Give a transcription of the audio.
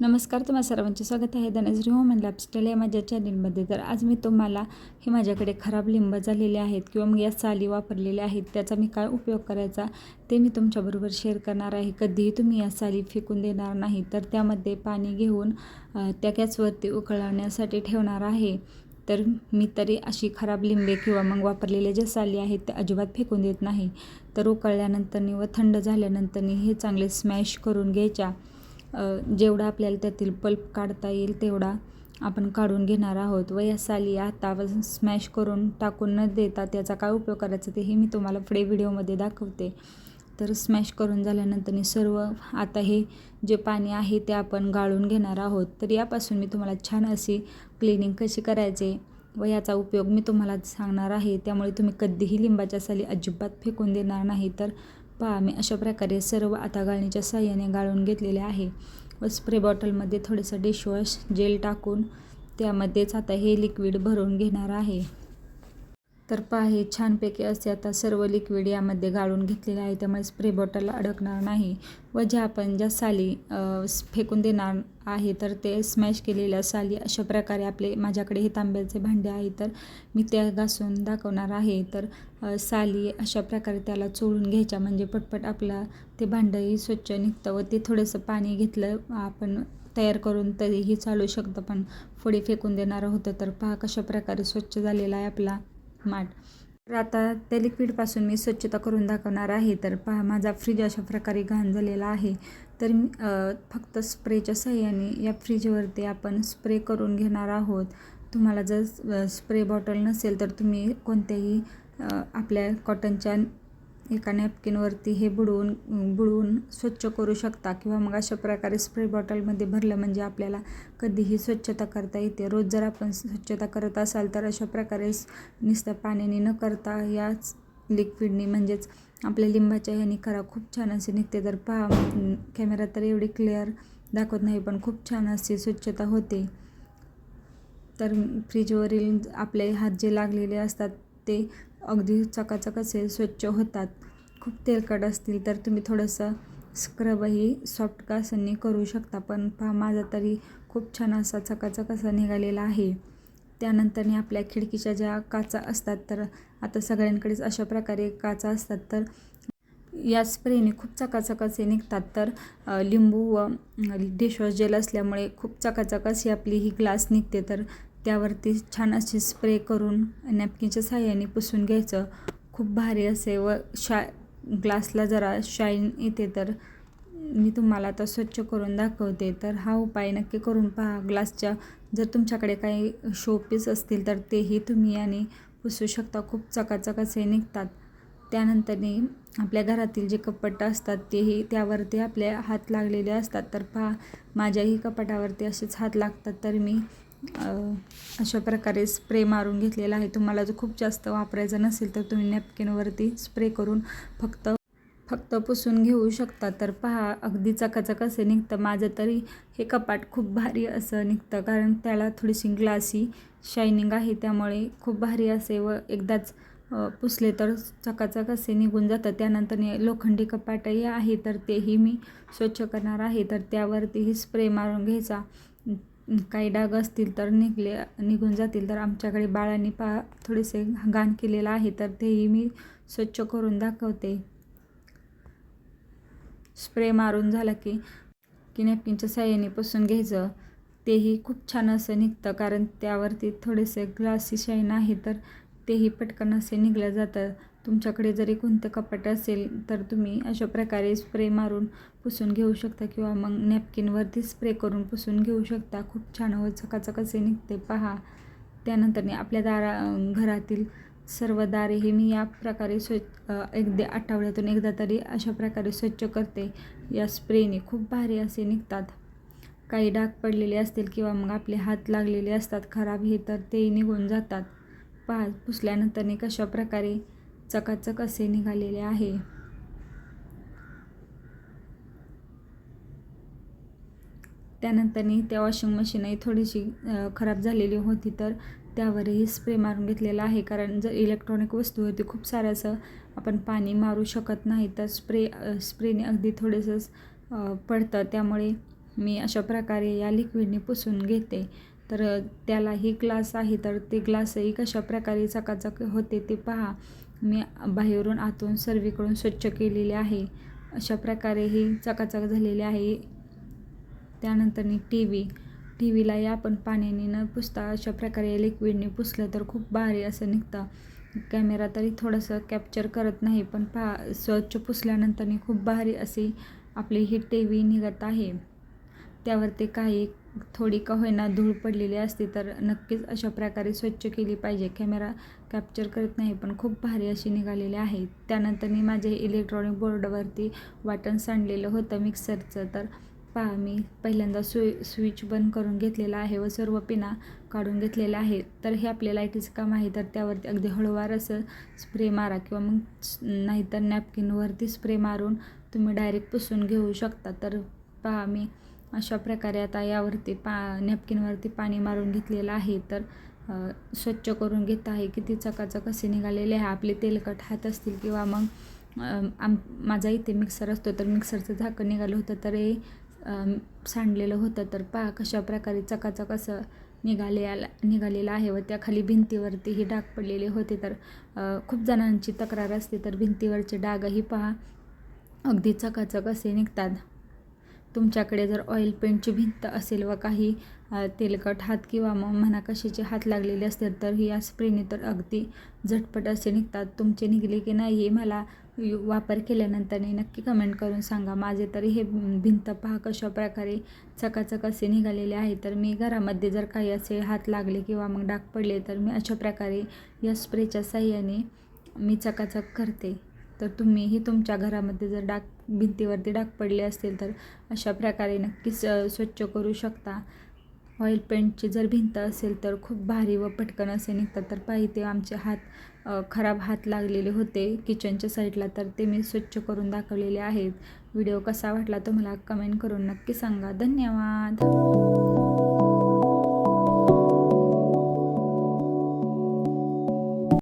नमस्कार तुम्हा सर्वांचे स्वागत आहे. धनश्री होम अँड या माझ्या चॅनलमध्ये तर आज मी तुम्हाला हे माझ्याकडे खराब लिंब झालेले आहेत किंवा मग या साली वापरलेल्या आहेत त्याचा मी काय उपयोग करायचा ते मी तुमच्याबरोबर शेअर करणार आहे. कधीही तुम्ही या साली फेकून देणार नाही तर त्यामध्ये पाणी घेऊन त्या गॅसवरती उकळवण्यासाठी ठेवणार आहे. तर मी तरी अशी खराब लिंबे किंवा मग वापरलेले ज्या साली आहेत ते अजिबात फेकून देत नाही. तर उकळल्यानंतरनी व थंड झाल्यानंतरनी हे चांगले स्मॅश करून घ्यायच्या. जेवढा आपल्याला त्यातील पल्प काढता येईल तेवढा आपण काढून घेणार आहोत. व या साली हातापासून स्मॅश करून टाकून न देता त्याचा काय उपयोग करायचा तेही मी तुम्हाला पुढे व्हिडिओमध्ये दाखवते. तर स्मॅश करून झाल्यानंतर सर्व आता हे जे पाणी आहे ते आपण गाळून घेणार आहोत. तर यापासून मी तुम्हाला छान अशी क्लिनिंग कशी करायचे व याचा उपयोग मी तुम्हाला सांगणार आहे. त्यामुळे तुम्ही कधीही लिंबाच्या साली अजिबात फेकून देणार नाही. तर पहा मी अशा प्रकारे सर्व आता गाळणीच्या साह्याने गाळून घेतलेले आहे. व स्प्रे बॉटलमध्ये थोडंसं डिशवॉश जेल टाकून त्यामध्येच आता हे लिक्विड भरून घेणार आहे. तर पहा हे छानपैकी असे आता सर्व लिक्विड यामध्ये गाळून घेतलेले आहे. त्यामुळे स्प्रे बॉटल अडकणार नाही व ज्या आपण ज्या साली फेकून देणार आहे तर ते स्मॅश केलेल्या साली अशा प्रकारे आपले माझ्याकडे हे तांब्याचे भांडे आहे तर मी त्या घासून दाखवणार आहे. तर साली अशा प्रकारे त्याला चोळून घ्यायच्या म्हणजे पटपट आपला ते भांडंही स्वच्छ निघतं व ते थोडंसं पाणी घेतलं आपण तयार करून तरीही चालू शकतं. पण पुढे फेकून देणारं होतं तर पहा कशा प्रकारे स्वच्छ झालेला आहे आपला माठ. तर आता त्या लिक्विडपासून मी स्वच्छता करून दाखवणार आहे. तर पहा माझा फ्रीज अशा प्रकारे घाण झालेला आहे. तर मी फक्त स्प्रेच्या सहाय्याने या फ्रीजवरती आपण स्प्रे करून घेणार आहोत. तुम्हाला जर स्प्रे बॉटल नसेल तर तुम्ही कोणत्याही आपल्या कॉटनच्या एका नॅपकिनवरती हे बुडवून बुडवून स्वच्छ करू शकता किंवा मग अशा प्रकारे स्प्रे बॉटलमध्ये भरलं म्हणजे आपल्याला कधीही स्वच्छता करता येते. रोज जर आपण स्वच्छता करत असाल तर अशा प्रकारे नुसत्या पाण्याने न करता याच लिक्विडनी म्हणजेच आपल्या लिंबाच्या ह्यानी करा. खूप छान असे निघते. तर पहा कॅमेरा तर एवढी क्लिअर दाखवत नाही पण खूप छान अशी स्वच्छता होते. तर फ्रीजवरील आपले हात जे लागलेले असतात ते अगदी चकाचक असे स्वच्छ होतात. खूप तेलकट असतील तर तुम्ही थोडंसं स्क्रबही सॉफ्ट कासांनी करू शकता. पण पहा माझा तरी खूप छान असा चकाचक असा निघालेला आहे. त्यानंतरने आपल्या खिडकीच्या ज्या काचा असतात तर आता सगळ्यांकडेच अशा प्रकारे काचा असतात तर या स्प्रेने खूप चकाचक निघतात. तर लिंबू व डिशवॉश जेल असल्यामुळे खूप चकाचक अशी आपली ही ग्लास निघते. तर त्यावरती छान अशी स्प्रे करून नॅपकिनच्या साह्याने पुसून घ्यायचं. खूप भारी असे व शा ग्लासला जरा शाईन येते तर मी तुम्हाला आता स्वच्छ करून दाखवते. तर हा उपाय नक्की करून पहा. ग्लासच्या जर तुमच्याकडे काही शोपीस असतील तर तेही तुम्ही याने पुसू शकता. खूप चकाचक असे निघतात. त्यानंतरनी आपल्या घरातील जे कपट असतात तेही त्यावरती आपले हात लागलेले असतात. तर पहा माझ्याही कपाटावरती असेच हात लागतात. तर मी अशा प्रकारे स्प्रे मारून घेतलेला आहे. तुम्हाला जर खूप जास्त वापरायचं नसेल तर तुम्ही नॅपकिनवरती स्प्रे करून फक्त फक्त पुसून घेऊ शकता. तर पहा अगदी चकाचक असे निघतं. माझं तरी हे कपाट खूप भारी असं निघतं कारण त्याला थोडीशी ग्लासी शायनिंग आहे. त्यामुळे खूप भारी असे व एकदाच पुसले तर चकाचक असे निघून जातं. त्यानंतर लोखंडी कपाटही आहे तर तेही मी स्वच्छ करणार आहे. तर त्यावरतीही स्प्रे मारून घ्यायचा काही डाग असतील तर निघले निघून जातील. तर आमच्याकडे बाळांनी पा थोडेसे घाण केलेलं आहे तर तेही मी स्वच्छ करून दाखवते. स्प्रे मारून झाला की की नॅपकिनच्या साह्याने पुसून घ्यायचं. तेही खूप छान असं निघतं कारण त्यावरती थोडेसे ग्लासी शाईन आहे तर तेही पटकन असे निघलं जातं. तुमच्याकडे जरी कोणतं कपाट असेल तर तुम्ही अशा प्रकारे स्प्रे मारून पुसून घेऊ शकता किंवा मग नॅपकिनवरती स्प्रे करून पुसून घेऊ शकता. खूप छान व चकाचक असे निघते. पहा त्यानंतरने आपल्या दारा घरातील सर्व दारे हे मी या प्रकारे स्वच्छ एकदा आठवड्यातून एकदा तरी अशा प्रकारे स्वच्छ करते. या स्प्रेने खूप भारी असे निघतात. काही डाग पडलेले असतील किंवा मग आपले हात लागलेले असतात खराब हे तर तेही निघून जातात. पहा पुसल्यानंतरने कशा प्रकारे चकाचक असे निघालेले आहे. त्यानंतरनी त्या वॉशिंग मशीनही थोडीशी खराब झालेली होती तर त्यावरही स्प्रे मारून घेतलेला आहे. कारण जर इलेक्ट्रॉनिक वस्तूवरती खूप सारं असं आपण पाणी मारू शकत नाही तर स्प्रे स्प्रेने अगदी थोडंसं पडतं. त्यामुळे मी अशा प्रकारे या लिक्विडने पुसून घेते. तर त्यालाही ग्लास आहे तर ते ग्लासही कशा प्रकारे चकाचक होते ते पहा. मी बाहेरून आतून सर्वीकडून स्वच्छ केलेले आहे. अशा प्रकारे ही चकाचक झालेली आहे. त्यानंतर टी व्ही टी व्हीलाही आपण पाण्याने न पुसता अशा प्रकारे लिक्विडने पुसलं तर खूप भारी असं निघतं. कॅमेरा तरी थोडंसं कॅप्चर करत नाही पण पा स्वच्छ पुसल्यानंतरनी खूप भारी असे आपली ही टी व्ही निघत आहे. त्यावरती काही थोडी का होईना धूळ पडलेली असते तर नक्कीच अशा प्रकारे स्वच्छ केली पाहिजे. कॅमेरा कॅप्चर करत नाही पण खूप भारी अशी निघालेली आहे. त्यानंतर मी माझे इलेक्ट्रॉनिक बोर्डवरती वाटण सांडलेलं होतं मिक्सरचं तर पहा मी पहिल्यांदा स्वि स्विच बंद करून घेतलेला आहे व सर्व पिना काढून घेतलेल्या आहे. तर हे आपले लाईटीचं काम आहे तर त्यावरती अगदी हळूवार असं स्प्रे मारा किंवा मग नाहीतर नॅपकिनवरती स्प्रे मारून तुम्ही डायरेक्ट पुसून घेऊ शकता. तर पहा मी अशा प्रकारे आता यावरती पा नॅपकिनवरती पाणी मारून घेतलेलं आहे. तर स्वच्छ करून घेत आहे. किती चकाचक असे निघालेले आहे. आपले तेलकट हात असतील किंवा मग आम माझा इथे मिक्सर असतो तर मिक्सरचं झाकण निघालं होतं तर हे सांडलेलं होतं. तर पहा कशा प्रकारे चकाचक असं निघाले आला निघालेलं आहे व त्या खाली भिंतीवरतीही डाग पडलेले होते. तर खूप जणांची तक्रार असते तर भिंतीवरचे डागही पहा अगदी चकाचक असे निघतात. तुमच्याकडे जर ऑइल पेंटची भिंत असेल व काही तेलकट हात किंवा मग म्हणा कशाचे हात लागलेले असतील तर ही या स्प्रेने तर अगदी झटपट असे निघतात. तुमचे निघले की नाही हे मला वापर केल्यानंतरने नक्की कमेंट करून सांगा. माझे तरी हे भिंत पहा कशा प्रकारे चकाचक असे निघालेले आहे. तर मी घरामध्ये जर काही असे हात लागले किंवा मग डाग पडले तर मी अशा प्रकारे या स्प्रेच्या साह्याने मी चकाचक करते. तर तुम्हीही तुमच्या घरामध्ये जर डाग भिंतीवरती डाग पडले असतील तर अशा प्रकारे नक्कीच स्वच्छ करू शकता. ऑइल पेंटची जर भिंत असेल तर खूप भारी व पटकन असे निघतात. तर पाहिजे आमचे हात खराब हात लागलेले होते किचनच्या साईडला तर ते मी स्वच्छ करून दाखवलेले आहेत. व्हिडिओ कसा वाटला तो मला कमेंट करून नक्की सांगा. धन्यवाद!